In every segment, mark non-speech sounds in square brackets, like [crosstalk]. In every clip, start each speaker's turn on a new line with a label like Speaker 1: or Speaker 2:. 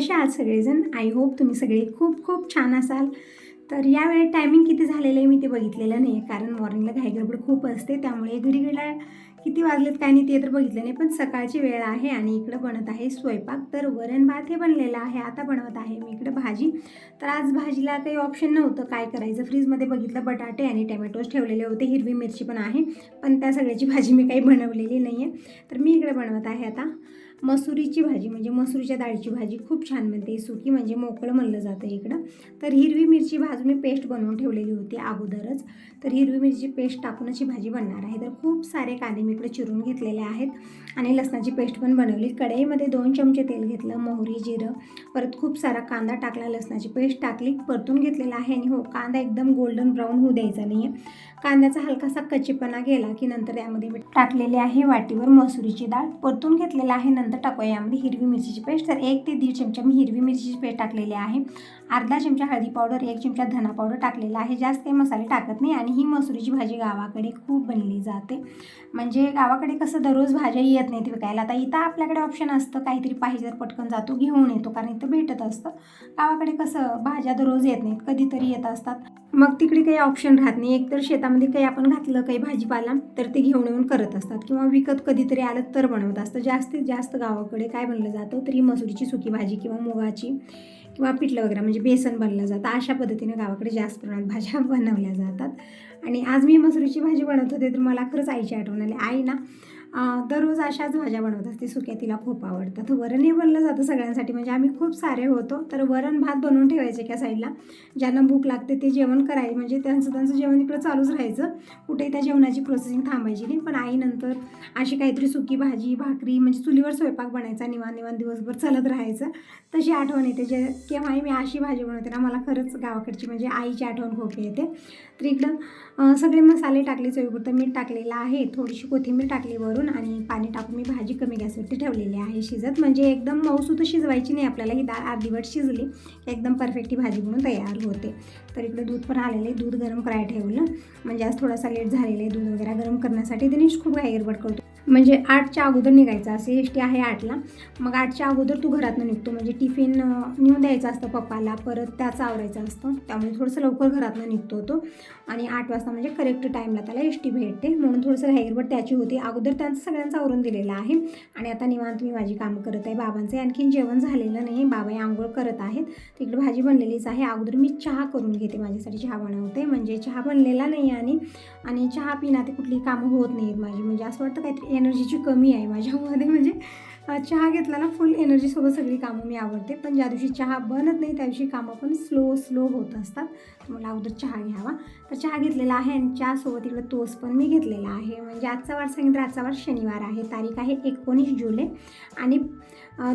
Speaker 1: कसे आहात सगळेजण? आय होप तुम्ही सगळे खूप खूप छान असाल. तर यावेळी टायमिंग किती झालेलं आहे मी ते बघितलेलं नाही आहे कारण मॉर्निंगला घाईगडबड खूप असते त्यामुळे घडी घडा किती वाजलेत काय नाही ते तर बघितलं नाही पण सकाळची वेळ आहे आणि इकडं बनत आहे स्वयंपाक. तर वरण भात हे बनलेलं आहे आता बनवत आहे मी इकडं भाजी. तर आज भाजीला काही ऑप्शन नव्हतं काय करायचं? फ्रीजमध्ये बघितलं बटाटे आणि टॅमॅटोज ठेवलेले होते हिरवी मिरची पण आहे पण त्या सगळ्याची भाजी मी काही बनवलेली नाही आहे तर मी इकडं बनवत आहे आता. मसुरीची भाजी म्हणजे मसुरीच्या डाळीची भाजी खूप छान बनते. सुकी म्हणजे मोकळं म्हणलं जातं इकडं. तर हिरवी मिरची भाजून मी पेस्ट बनवून ठेवलेली होती अगोदरच. तर हिरवी मिरची पेस्ट टाकूनच ही भाजी बनणार आहे. तर खूप सारे कांदे मी इकडे चिरून घेतलेले आहेत आणि लसणाची पेस्ट पण बनवली. कढईमध्ये दोन चमचे तेल घेतलं मोहरी जिरं. परत खूप सारा कांदा टाकला लसणाची पेस्ट टाकली परतून घेतलेला आहे आणि हो कांदा एकदम गोल्डन ब्राऊन होऊ द्यायचा नाही आहे कांद्याचा हलकासा कच्चेपणा गेला की नंतर यामध्ये मी टाकलेले आहे वाटीवर मसुरीची डाळ. परतून घेतलेला आहे नंतर टाकूया. यामध्ये हिरवी मिरचीची पेस्ट. तर एक ते दीड चमचा मी हिरवी मिरचीची पेस्ट टाकलेली आहे. अर्धा चमचा हळदी पावडर एक चमचा धना पावडर टाकलेला आहे. जास्त काही मसाले टाकत नाही आणि ही मसुरीची भाजी गावाकडे खूप बनली जाते. म्हणजे गावाकडे कसं दररोज भाज्या येत नाहीत विकायला. आता इथं आपल्याकडे ऑप्शन असतं. काहीतरी पाहिजे तर पटकन जातो घेऊन येतो कारण इथं भेटत असतं. गावाकडे कसं भाज्या दररोज येत नाहीत कधीतरी येत असतात. मग तिकडे काही ऑप्शन राहत नाही. एकतर शेतामध्ये काही आपण घातलं काही भाजीपाला तर ते घेऊन येऊन करत असतात. किंवा विकत कधीतरी आलं तर बनवत असतं जास्तीत जास्त गावाकडे काय बनलं जातं? तर ही मसुरीची सुकी भाजी किंवा मुगाची. किंवा पिठलं वगैरे म्हणजे बेसन बनलं जातं. अशा पद्धतीने गावाकडे जास्त प्रमाणात भाज्या [laughs] बनवल्या जातात. आणि आज मी मसुरीची भाजी बनवत होते तर मला खरंच आईची आठवण आली. आई ना दररोज अशाच भाज्या बनवत असते. सुक्या तिला खूप आवडतात तर वरणही बनलं जातं सगळ्यांसाठी. म्हणजे आम्ही खूप सारे होतो. तर वरण भात बनवून ठेवायचे एका साईडला. ज्यांना भूक लागते ते जेवण करायचे म्हणजे त्यांचं त्यांचं जेवण इकडं चालूच राहायचं. कुठेही त्या जेवणाची प्रोसेसिंग थांबायची नाही. पण आईनंतर अशी काहीतरी सुकी भाजी भाकरी म्हणजे चुलीवर स्वयंपाक बनायचा. निवान निवान दिवसभर चालत राहायचं. तशी आठवण येते. जे केव्हाही मी अशी भाजी बनवते ना मला खरंच गावाकडची म्हणजे आईची आठवण खूप येते. तर इकडं सगळे मसाले टाकले चवीपुरतं. मीठ टाकलेलं आहे. थोडीशी कोथिंबीर टाकली वरून. आणि पाणी टाकून मी भाजी कमी गॅसवरती ठेवलेली आहे. शिजत म्हणजे एकदम मऊसूत शिजवायची नाही आपल्याला. ही डाळ अर्धीवट शिजली एकदम परफेक्ट ही भाजी म्हणून तयार होते. तर इकडे दूध पण आलेलं आहे. दूध गरम करायला ठेवलं. म्हणजे आज थोडासा लेट झालेला आहे. दूध वगैरे गरम करण्यासाठी दिनेश खूप घाई करतो. म्हणजे आठच्या अगोदर निघायचं असे एस टी आहे आठला. मग आठच्या अगोदर तू घरातनं निघतो म्हणजे टिफिन नेऊन द्यायचं असतं पप्पाला परत त्याचा आवरायचं असतं. त्यामुळे थोडंसं लवकर घरातनं निघतो तो. आणि आठ वाजता म्हणजे करेक्ट टाईमला त्याला एस टी भेटते. म्हणून थोडंसं हेअरबट त्याची होती. अगोदर त्यांचं सगळ्यांचं आवरून दिलेलं आहे. आणि आता निवांत मी माझी कामं करत आहे. बाबांचं आणखीन जेवण झालेलं नाही. बाबाही आंघोळ करत आहेत. तिकडे भाजी बनलेलीच आहे. अगोदर मी चहा करून घेते. माझ्यासाठी चहा बनवते. म्हणजे चहा बनलेला नाही आणि आणि चहा पिना ते कुठली कामं होत नाहीत माझी. म्हणजे असं वाटतं काहीतरी एनर्जीची कमी आहे माझ्यामध्ये. म्हणजे चहा घेतला ना फुल एनर्जीसोबत सगळी कामं मी आवडते पण ज्या दिवशी चहा बनत नाही त्या दिवशी कामं पण स्लो स्लो होत असतात. मला अगोदर चहा घ्यावा. तर चहा घेतलेला आहे आणि चहासोबत इकडं तोस पण मी घेतलेला आहे. म्हणजे आजचा वार सांगितलं आजचा वार शनिवार आहे. तारीख आहे एकोणीस जुलै. आणि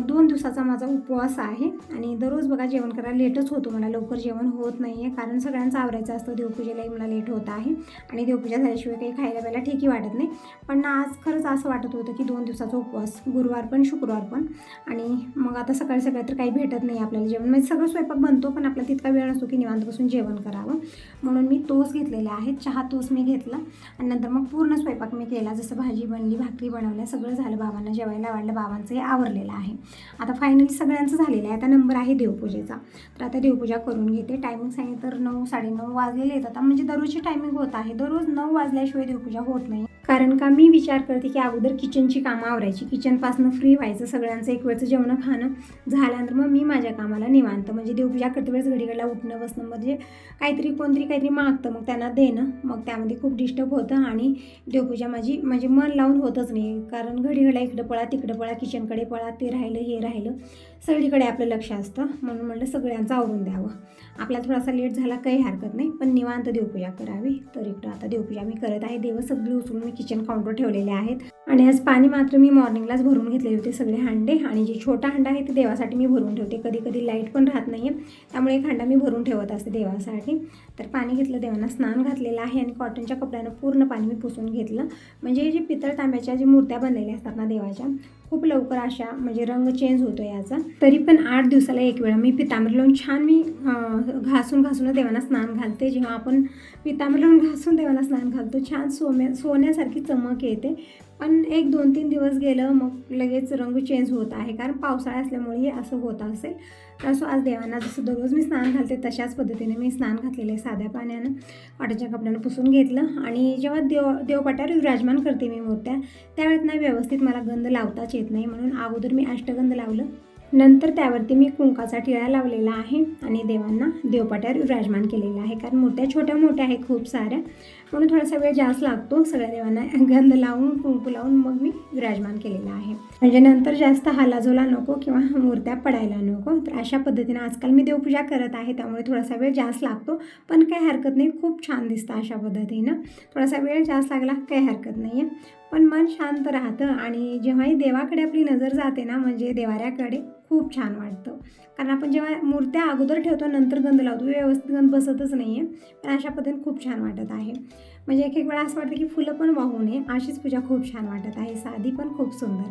Speaker 1: दोन दिवसाचा माझा उपवास आहे आणि दररोज बघा जेवण करायला लेटच होतो मला लवकर जेवण होत नाही आहे कारण सगळ्यांचं आवरायचं असतं देवपूजेलाही मला लेट होत आहे आणि देवपूजा झाल्याशिवाय काही खायला प्यायला ठीकही वाटत नाही. पण आज खरंच असं वाटत होतं की दोन दिवसाचा उपवास गुरुवार पण शुक्रवार पण आणि मग आता सकाळी सकाळी तर काही भेटत नाही आपल्याला जेवण. म्हणजे सगळं स्वयंपाक बनतो पण आपला तितका वेळ असतो की निवांत बसून जेवण करावं. म्हणून मी तोस घेतलेला आहे चहा तोस मी घेतला आणि नंतर मग पूर्ण स्वयंपाक मी केला. जसं भाजी बनली भाकरी बनवल्या सगळं झालं बाबांना जेवायला आवडलं बाबांचं हे आवरलेलं आहे. आता फायनली सगळ्यांचं झालेलं आहे. आता नंबर आहे देवपूजेचा. तर आता देवपूजा करून घेते. टायमिंग सांगितलं तर नऊ साडेनऊ वाजलेले आहेत. आता म्हणजे दररोजची टायमिंग होत आहे. दररोज नऊ वाजल्याशिवाय देवपूजा होत नाही. कारण का मी विचार करते की अगोदर किचनची कामं आवरायची. किचनपासून फ्री व्हायचं सगळ्यांचं एक वेळचं जेवणं खाणं झाल्यानंतर मग मी माझ्या कामाला निवांत. म्हणजे देवपूजा करते वेळेस घडीकडला उठणं बसणं म्हणजे काहीतरी कोणतरी काहीतरी मागतं. मग त्यांना देणं मग त्यामध्ये खूप डिस्टर्ब होतं आणि देवपूजा माझी म्हणजे मन लावून होतच नाही. कारण घडीकडला इकडं पळा तिकडं पळा किचनकडे पळा ते राहिलं हे राहिलं. सगळीकडे आपलं लक्ष असतं. म्हणून म्हटलं सगळ्यांचं आवरून द्यावं. आपला थोडासा लेट झाला काही हरकत नाही. पण निवांत देवपूजा करावी. तर इकडं आता देवपूजा मी करत आहे. देव सगळी उचलून मी किचन काउंटर ठेवलेले आहेत. आणि आज पाणी मात्र मी मॉर्निंगलाच भरून घेतलेले होते सगळे हांडे. आणि जे छोटा हांडा आहे ते देवासाठी मी भरून ठेवते. कधी कधी लाइट पण राहत नाही आहे त्यामुळे एक हांडा मी भरून ठेवत असते देवासाठी. तर पाणी घेतलं देवांना स्नान घातलेलं आहे. आणि कॉटनच्या कपड्यानं पूर्ण पाणी मी पुसून घेतलं. म्हणजे जे पितळ तांब्याच्या जे मूर्त्या बनलेल्या असतात ना देवाच्या खूप लवकर अशा म्हणजे रंग चेंज होतो याचा. तरी पण आठ दिवसाला एक वेळा मी पितांबर लावून छान मी घासून घासून देवांना स्नान घालते. जेव्हा आपण पितांबर लावून घासून देवांना स्नान घालतो छान सोम्या सोन्यासारखी चमक येते. पण एक दोन तीन दिवस गेलं मग लगेच रंग चेंज होत आहे. कारण पावसाळा असल्यामुळे हे असं होत असेल. तर असो आज देवांना जसं दररोज मी स्नान घालते तशाच पद्धतीने मी स्नान घातलेलं आहे. साध्या पाण्यानं वाटाच्या कपड्यानं पुसून घेतलं. आणि जेव्हा देव देवपाट्यावर विराजमान करते मी मूर्त्या त्यावेळेत ना व्यवस्थित मला गंध लावताच येत नाही. म्हणून अगोदर मी अष्टगंध लावलं. नंतर त्यावरती मी कुंकाचा टिळा लावलेला आहे आणि देवांना देवपाट्यावर विराजमान केलेलं आहे. कारण मूर्त्या छोट्या मोठ्या आहेत खूप साऱ्या. म्हणून थोडासा वेळ जास्त लागतो. सगळ्या देवांना गंध लावून कुंकू लावून मग मी विराजमान केलेलं आहे. म्हणजे नंतर जास्त हालाजोला नको किंवा मूर्त्या पडायला नको. तर अशा पद्धतीने आजकाल मी देवपूजा करत आहे. त्यामुळे थोडासा वेळ जास्त लागतो. पण काही हरकत नाही. खूप छान दिसतं अशा पद्धतीनं. थोडासा वेळ जास्त लागला काही हरकत नाही आहे पण मन शांत राहतं आणि जेव्हाही देवाकडे आपली नजर जाते ना म्हणजे देवाऱ्याकडे खूप छान वाटतं. कारण आपण जेव्हा मूर्त्या अगोदर ठेवतो नंतर गंध लावतो व्यवस्थित गंध बसतच नाही आहे पण अशा पद्धतीने खूप छान वाटत आहे. म्हणजे एक एक वेळा असं वाटतं की फुलं पण वाहू नये. अशीच पूजा खूप छान वाटत आहे. साधी पण खूप सुंदर.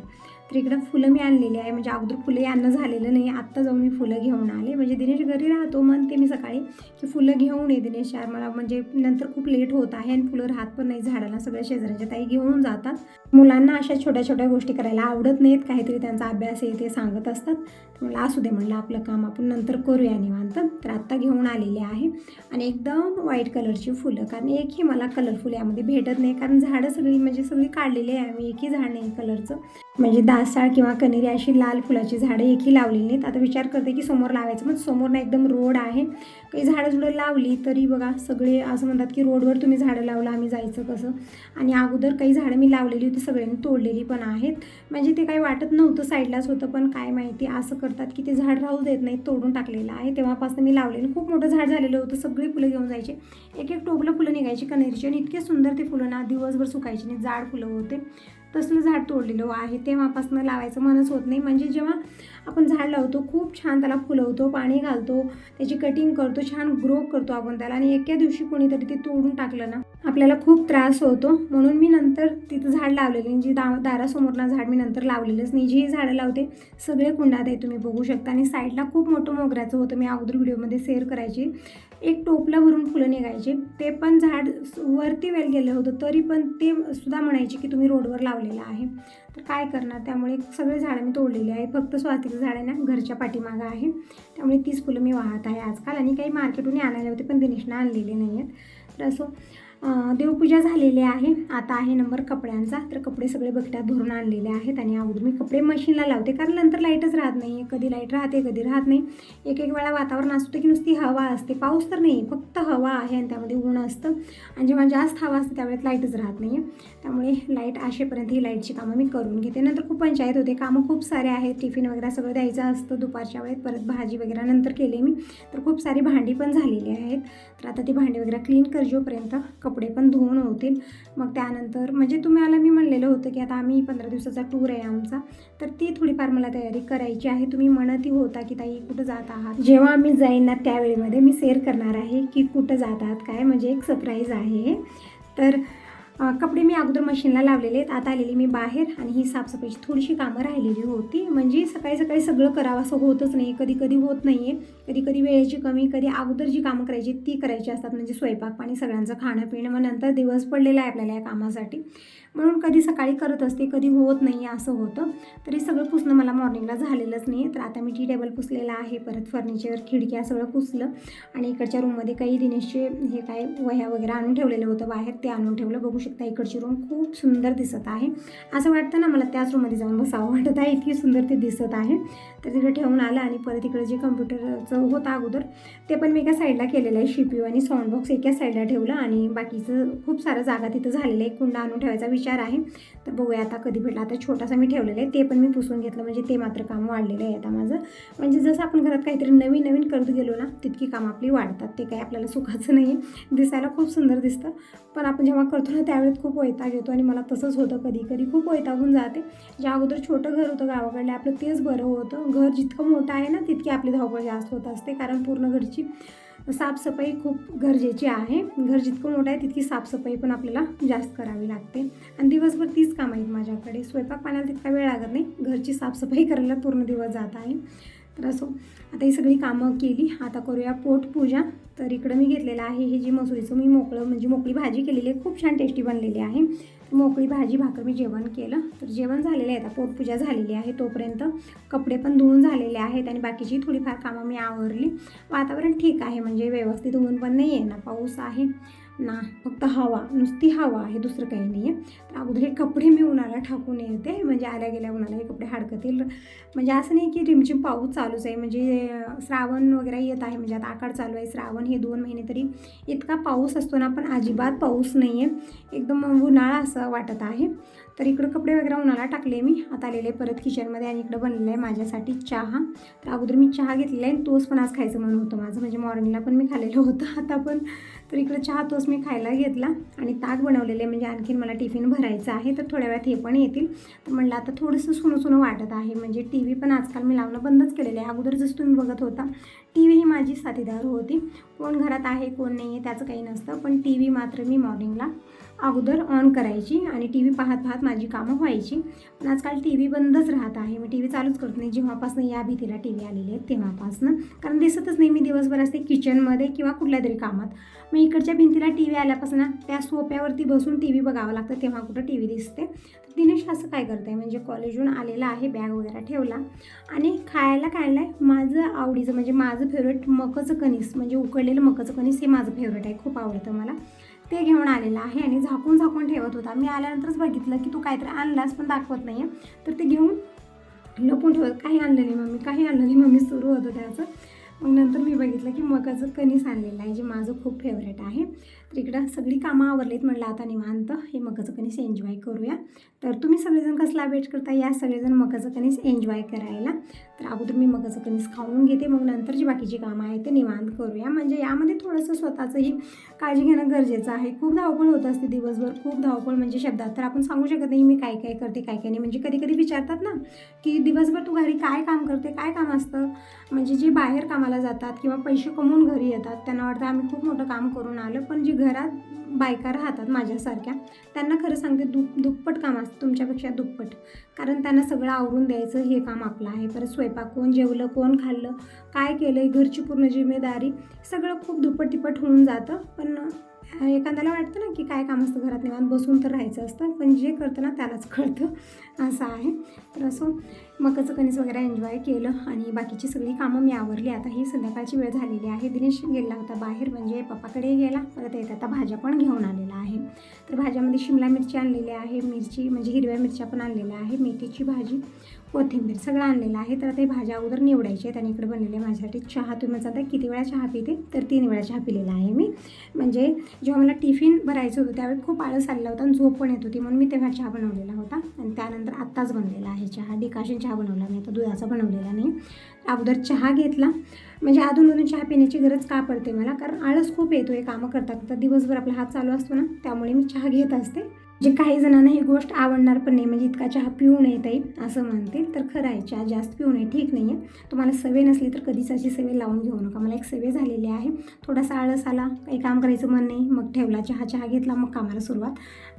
Speaker 1: तर इकडं फुलं मी आणलेली आहे. म्हणजे अगोदर फुलं आणणं झालेलं नाही. आत्ता जाऊन मी फुलं घेऊन आले. म्हणजे दिनेश घरी राहतो म्हणते मी सकाळी की फुलं घेऊन ये दिनेश. यार मला म्हणजे नंतर खूप लेट होत आहे आणि फुलं राहत पण नाही. झाडाला सगळ्या शेजाऱ्याच्या ताई घेऊन जातात. मुलांना अशा छोट्या छोट्या गोष्टी करायला आवडत नाहीत. काहीतरी त्यांचा अभ्यास आहे ते सांगत असतात. तर मला असू दे म्हणलं आपलं काम आपण नंतर करूया निवांत. तर आत्ता घेऊन आलेले आहे. आणि एकदम व्हाईट कलरची फुलं. कारण एकही मला कलरफुल यामध्ये भेटत नाही. कारण झाडं सगळी म्हणजे सगळी काढलेली आहे आम्ही एकही झाड नाही कलरचं म्हणजे दासाळ किंवा कनेरी अशी लाल फुलाची झाडं एकही लावलेली नाहीत. आता विचार करते की समोर लावायचं मग समोर ना एकदम रोड आहे. काही झाडं जुडं लावली तरी बघा सगळे असं म्हणतात की रोडवर तुम्ही झाडं लावलं आम्ही जायचं कसं? आणि अगोदर काही झाडं मी लावलेली होती सगळ्यांनी तोडलेली पण आहेत. म्हणजे ते काही वाटत नव्हतं साईडलाच होतं पण काय माहिती असं करतात की ते झाड राहू देत नाही तोडून टाकलेलं आहे. तेव्हापासून मी लावलेलं खूप मोठं झाड झालेलं होतं सगळी फुलं घेऊन जायचे. एक एक टोपलं फुलं निघायची कनेरीची आणि इतके सुंदर ते फुलं ना दिवसभर सुकायची नाही जाड फुलं होते. तसलं झाड तोडलेलं आहे. तेव्हापासून लावायचं मनच होत नाही. म्हणजे जेव्हा आपण झाड लावतो खूप छान त्याला फुलवतो पाणी घालतो त्याची कटिंग करतो छान ग्रो करतो आपण त्याला आणि एका दिवशी कोणीतरी ते तोडून टाकलं ना आपल्याला खूप त्रास होतो. म्हणून मी नंतर तिथं झाड लावलेली जी दा दारासमोरना झाड मी नंतर लावलेलंच नाही. जी झाडं लावते सगळे कुंडात आहे तुम्ही बघू शकता. आणि साईडला खूप मोठं मोगऱ्याचं होतं. मी अगोदर व्हिडिओमध्ये शेअर करायची. एक टोपला भरून फुलं निघायचे. ते पण झाड वरती वेल गेलं होतं. तरी पण ते सुद्धा म्हणायचे की तुम्ही रोडवर लावलेलं आहे. तर काय करणार? त्यामुळे सगळे झाडं मी तोडलेली आहे. फक्त स्वातीचं झाड आहे ना घरच्या पाठीमागं आहे. त्यामुळे तीच फुलं मी वाहत आहे आजकाल. आणि काही मार्केटहून आणायला होते पण दिनेशनं आणलेले नाही आहेत तर असं देवपूजा झालेली आहे. आता आहे नंबर कपड्यांचा. तर कपडे सगळे बकेटात भरून आणलेले आहेत आणि अगोदर मी कपडे मशीनला लावते कारण नंतर लाईटच राहत नाही कधी लाइट राहते कधी राहत नाही. एक एक वेळा वातावरण असतं की नुसती हवा असते. पाऊस तर नाही फक्त हवा आहे आणि त्यामध्ये ऊन असतं. आणि जेव्हा जास्त हवा असते त्यावेळेत लाईटच राहत नाही त्यामुळे लाइट असेपर्यंत ही लाईटची कामं मी करून घेते. नंतर खूप पंचायत होते. कामं खूप सारे आहेत. टिफिन वगैरे सगळं द्यायचं असतं दुपारच्या वेळेत. परत भाजी वगैरे नंतर केली मी. तर खूप सारी भांडी पण झालेली आहेत. तर आता ती भांडी वगैरे क्लीन करजोपर्यंत कपडे पण धुवून होतील. मग त्यानंतर म्हणजे तुम्हाला मी म्हणलेलं होतं की आता आम्ही पंधरा दिवसाचा टूर आहे आमचा. तर ती थोडीफार मला तयारी करायची आहे. तुम्ही म्हणतही होता की ताई कुठं जात आहात? जेव्हा आम्ही जाईन ना त्यावेळेमध्ये मी शेअर करणार आहे की कुठं जात आहात काय? म्हणजे एक सरप्राईज आहे. तर कपडे मी अगोदर मशीनला लावलेले आहेत. आता आलेली मी बाहेर आणि ही साफसफाईची थोडीशी कामं राहिलेली होती. म्हणजे सकाळी सकाळी सगळं करावं असं होतच नाही. कधी कधी होत नाही आहे कधी कधी वेळेची कमी कधी अगोदर जी कामं करायची ती करायची असतात. म्हणजे स्वयंपाक पाणी सगळ्यांचं खाणं पिणं. मग नंतर दिवस पडलेला आहे आपल्याला या कामासाठी. म्हणून कधी सकाळी करत असते कधी होत नाही असं होतं. तरी सगळं पुसणं मला मॉर्निंगला झालेलंच नाही तर आता मी टी टेबल पुसलेला आहे परत फर्निचर खिडक्या सगळं पुसलं. आणि इकडच्या रूममध्ये काही दिनेशचे हे काय वह्या वगैरे आणून ठेवलेलं होतं. बाहेर ते आणून ठेवलं. बघू शकता. इकडची रूम खूप सुंदर दिसत आहे. असं वाटतं ना मला त्याच रूममध्ये जाऊन बसावं वाटत आहे. इतकी सुंदर ते दिसत आहे. तर तिकडे ठेवून आलं आणि परत इकडे जे कम्प्युटरचं होतं अगोदर ते पण मी एका साईडला केलेलं आहे. शिपीयू आणि साऊंड बॉक्स एका साईडला ठेवलं आणि बाकीचं खूप सारं जागा तिथं झालेलं आहे. कुंडा आणून ठेवायचा विचार आहे. तर बघूया आता कधी भेटला. आता छोटासा मी ठेवलेला आहे. ते पण मी पुसून घेतलं. म्हणजे ते मात्र काम वाढलेलं आहे आता माझं. म्हणजे जसं आपण घरात काहीतरी नवीन नवीन करत गेलो ना तितकी कामं आपली वाढतात. ते काही आपल्याला सुखाचं नाही दिसायला खूप सुंदर दिसतं. पण आपण जेव्हा करतो ना त्या त्यावेळेस खूप वैताग येतो आणि मला तसंच होतं कधी कधी खूप वैतागून जाते. ज्या अगोदर छोटं घर होतं गावाकडलं आपलं तेच बरं होतं. घर जितकं मोठं आहे ना तितकी आपली धावपळ जास्त होत असते. कारण पूर्ण घरची साफसफाई खूप गरजेची आहे. घर जितकं मोठं आहे तितकी साफसफाई पण आपल्याला जास्त करावी लागते. आणि दिवसभर तीच कामं आहेत माझ्याकडे. स्वयंपाक पाण्याला तितका वेळ लागत नाही. घरची साफसफाई [laughs] करायला पूर्ण दिवस जात आहे. तर असो. आता ही सगळी कामं केली. आता करूया पोटपूजा तर इकडं मी घेतलेलं आहे हे जी मसुरीचं मी मोकळं म्हणजे मोकळी भाजी केलेली आहे. खूप छान टेस्टी बनलेली आहे. मोकळी भाजी भाकर मी जेवण केलं. तर जेवण झालेलं आहे आता. पोटपूजा झालेली आहे तोपर्यंत. कपडे पण धुवून झालेले आहेत आणि बाकीची थोडीफार कामं मी आवरली. वातावरण ठीक आहे म्हणजे व्यवस्थित ऊन पण नाही आहे ना. पाऊस आहे. ना फक्त हवा नुसती हवा आहे दुसरं काही नाही आहे तर अगोदर हे कपडे मी उन्हाला टाकून येते म्हणजे आल्या गेल्या उन्हाला हे कपडे हडकतील. म्हणजे असं नाही की रिमझिम पाऊस चालूच आहे म्हणजे श्रावण वगैरे येत आहे म्हणजे आता आकाड चालू आहे श्रावण हे दोन महिने तरी इतका पाऊस असतो ना पण अजिबात पाऊस नाही आहे एकदम उन्हाळा असं वाटत आहे. तर इकडं कपडे वगैरे उन्हाला टाकले मी. आता आलेले परत किचनमध्ये आणि इकडं बनलेलं आहे माझ्यासाठी चहा. तर अगोदर मी चहा घेतलेला आहे तोच पण आज खायचं म्हणून होतं माझं. म्हणजे मॉर्निंगला पण मी खाल्लेलं होतं. [laughs] आता पण तर इकडं चहा तोच मी खायला घेतला आणि ताक बनवलेले आहे. म्हणजे आणखीन मला टिफिन भरायचं आहे. तर थोड्या वेळात हे पण येतील. तर म्हणलं आता थोडंसं सुनं सुनं वाटत आहे. म्हणजे टी व्ही पण आजकाल मी लावणं बंदच केलेलं आहे. अगोदर जसं तुम्ही बघत होता टी व्ही ही माझी साथीदार होती. कोण घरात आहे कोण नाही आहे त्याचं काही नसतं. पण टी व्ही मात्र मी मॉर्निंगला अगोदर ऑन करायची आणि टी व्ही पाहत पाहत माझी कामं व्हायची. पण आजकाल टी व्ही बंदच राहत आहे. मी टी व्ही चालूच करत नाही. जेव्हापासून या भीतीला टी व्ही आलेले आहेत तेव्हापासून. कारण दिसतच नाही मी दिवसभर असते किचनमध्ये किंवा कुठल्या तरी कामात. मग इकडच्या भिंतीला टी व्ही आल्यापासून त्या सोप्यावरती बसून टी व्ही बघावं लागतं तेव्हा कुठं टी व्ही दिसते. तर दिनेश असं काय करतं आहे म्हणजे कॉलेजहून आलेला आहे बॅग वगैरे ठेवला. आणि खायला खायला माझं आवडीचं म्हणजे माझं फेवरेट मकाचं कणीस म्हणजे उकडलेलं मकाचं कणीस हे माझं फेवरेट आहे. खूप आवडतं मला. ते घेऊन आलेलं आहे आणि झाकून झाकून ठेवत होता. मी आल्यानंतरच बघितलं की तू काहीतरी आणलास पण दाखवत नाही आहे तर ते घेऊन लपून ठेवत काही आणलं नाही मम्मी काही आणलं नाही मम्मी सुरू होतं त्याचं. मग नंतर मी बघितलं की मकाचं कणीस आणलेलं आहे जे माझं खूप फेवरेट आहे. तर इकडं सगळी कामं आवरलीत म्हटलं आता निवांत. हे मकाचं कणीस एन्जॉय करूया. तर तुम्ही सगळेजण कसला वेट करता? या सगळेजण मकाचं कणीस एन्जॉय करायला. तर अगोदर मी मकाचं कणीस खाऊन घेते. मग नंतर जी बाकीची कामं आहेत ते निवांत करूया. म्हणजे यामध्ये थोडंसं स्वतःचंही काळजी घेणं गरजेचं आहे. खूप धावपळ होत असते दिवसभर. खूप धावपळ म्हणजे शब्दात तर आपण सांगू शकत नाही मी काय काय करते काय काय नाही. म्हणजे कधी कधी विचारतात ना की दिवसभर तू घरी काय काम करते काय काम असतं? म्हणजे जे बाहेर कामाला जातात किंवा पैसे कमवून घरी येतात त्यांना वाटतं आम्ही खूप मोठं काम करून आलं. पण जे घरात बायका राहतात माझ्यासारख्या. त्यांना खरं सांगते दुप दुप्पट काम असतं तुमच्यापेक्षा दुप्पट. कारण त्यांना सगळं आवरून द्यायचं हे काम आपलं आहे. परत स्वयंपाक कोण जेवलं कोण खाल्लं काय केलं घरची पूर्ण जिम्मेदारी सगळं खूप दुप्पट तिप्पट होऊन जातं. पण एखाद्याला वाटतं ना की काय काम असतं घरात निवांत बसून तर राहायचं असतं. पण जे करतं ना त्यालाच कळतं. असं आहे. तर असं मकाचं कणीस वगैरे एन्जॉय केलं आणि बाकीची सगळी कामं मी आवरली. आता ही संध्याकाळची वेळ झालेली आहे. दिनेश गेला होता बाहेर म्हणजे पप्पाकडे गेला. परत येत आता भाज्या पण घेऊन आलेला आहे. तर भाज्यामध्ये शिमला मिरची आणलेली आहे. मिरची म्हणजे हिरव्या मिरच्या पण आणलेल्या आहे. मेथीची भाजी कोथिंबीर सगळं आणलेलं आहे. तर ते भाज्या अगोदर निवडायचे आहेत आणि इकडे बनलेले माझ्यासाठी चहा. तुम्ही आता किती वेळा चहा पिते? तर तीन वेळा चहा पिलेला आहे मी. म्हणजे जेव्हा मला टिफिन भरायचं होतं त्यावेळी खूप आळस आलेला होता आणि झोप पण येत होती म्हणून मी तेव्हा चहा बनवलेला होता. आणि त्यानंतर आत्ताच बनलेला आहे चहा. डिकाशन चहा बनवला मी आता दुधाचा बनवलेला नाही. अगोदर चहा घेतला. म्हणजे अधून अधून चहा पिण्याची गरज का पडते मला? कारण आळस खूप येतो आहे कामं करता करता दिवसभर आपला हात चालू असतो ना त्यामुळे मी चहा घेत असते. जे काही जणांना ही गोष्ट आवडणार पण नाही म्हणजे इतका चहा पिऊ नये ताई असं म्हणतील. तर खरं आहे चहा जास्त पिऊ नये ठीक नाही आहे तुम्हाला सवय नसली तर कधीच अशी सवय लावून घेऊ नका. मला एक सवय झालेली आहे. थोडासा आळस आला काही काम करायचं मन नाही मग ठेवला चहा चहा घेतला मग कामाला सुरुवात.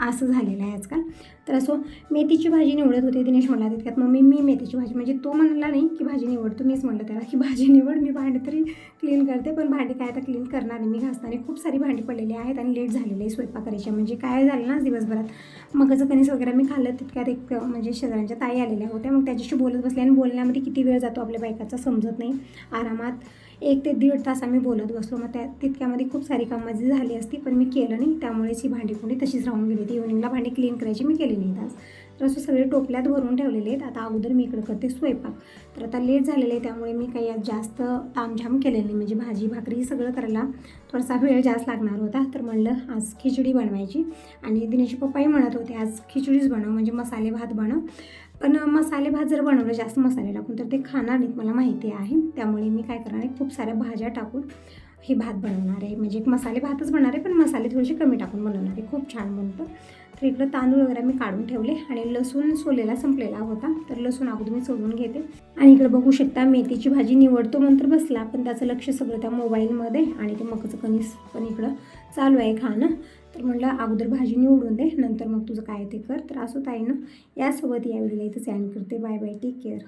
Speaker 1: असं झालेलं आहे आजकाल. तर असो मेथीची भाजी निवडत होते दिनेश म्हणला तितक्यात मम्मी मी मेथीची भाजी. म्हणजे तो म्हणला नाही की भाजी निवड. मीच म्हणलं त्याला की भाजी निवड मी भांडी तरी क्लीन करते पण भांडी काय आता क्लीन करणार नाही. मी घासताना खूप सारी भांडी पडलेली आहेत आणि लेट झालेली आहे स्वयंपाक करायची. म्हणजे काय झालं ना दिवसभरात मगाचं कणीस वगैरे मी खाल्लं तितक्यात एक म्हणजे शेजाऱ्यांच्या ताई आलेल्या होत्या. मग त्याच्याशी बोलत बसले आणि बोलण्यामध्ये किती वेळ जातो आपल्या बायकाचा समजत नाही. आरामात एक ते दीड तास आम्ही बोलत बसलो. मग त्या तितक्यामध्ये खूप सारी कामं माझी झाली असती पण मी केलं नाही. त्यामुळेच ही भांडी कुंडी तशीच राहून गेली होती. इव्हनिंगला भांडी क्लीन करायची मी केली नाही तास तर असं सगळे टोपल्यात भरून ठेवलेले आहेत. आता अगोदर मी इकडं करते स्वयंपाक. तर आता लेट झालेलं आहे त्यामुळे मी काही जास्त तामझाम केलेली नाही. म्हणजे भाजी भाकरी सगळं करायला थोडासा वेळ जास्त लागणार होता. तर म्हणलं आज खिचडी बनवायची. आणि दिनेशचे पप्पाही म्हणत होते आज खिचडीच बनव म्हणजे मसाले भात बनव. पण मसाले भात जर बनवलं जास्त मसाले टाकून तर ते खाणार नाहीत मला माहिती आहे. त्यामुळे मी काय करणार आहे खूप साऱ्या भाज्या टाकून हे भात बनवणार आहे. म्हणजे एक मसाले भातच बनणार आहे पण मसाले थोडेसे कमी टाकून बनवणार आहे. खूप छान बनतं. तर इकडं तांदूळ वगैरे मी काढून ठेवले आणि लसूण सोलेला संपलेला होता. तर लसूण अगोदर मी सोडून घेते. आणि इकडं बघू शकता मेथीची भाजी निवडतो नंतर बसला पण त्याचं लक्ष सगळं त्या मोबाईलमध्ये आणि ते मकाचं कणीस पण इकडं चालू आहे खाणं. तर म्हटलं अगोदर भाजी निवडून दे नंतर मग तुझं काय ते कर. तर असं ताईनं यासोबत या व्हिडिओला इथं सँड करते. Bye bye take care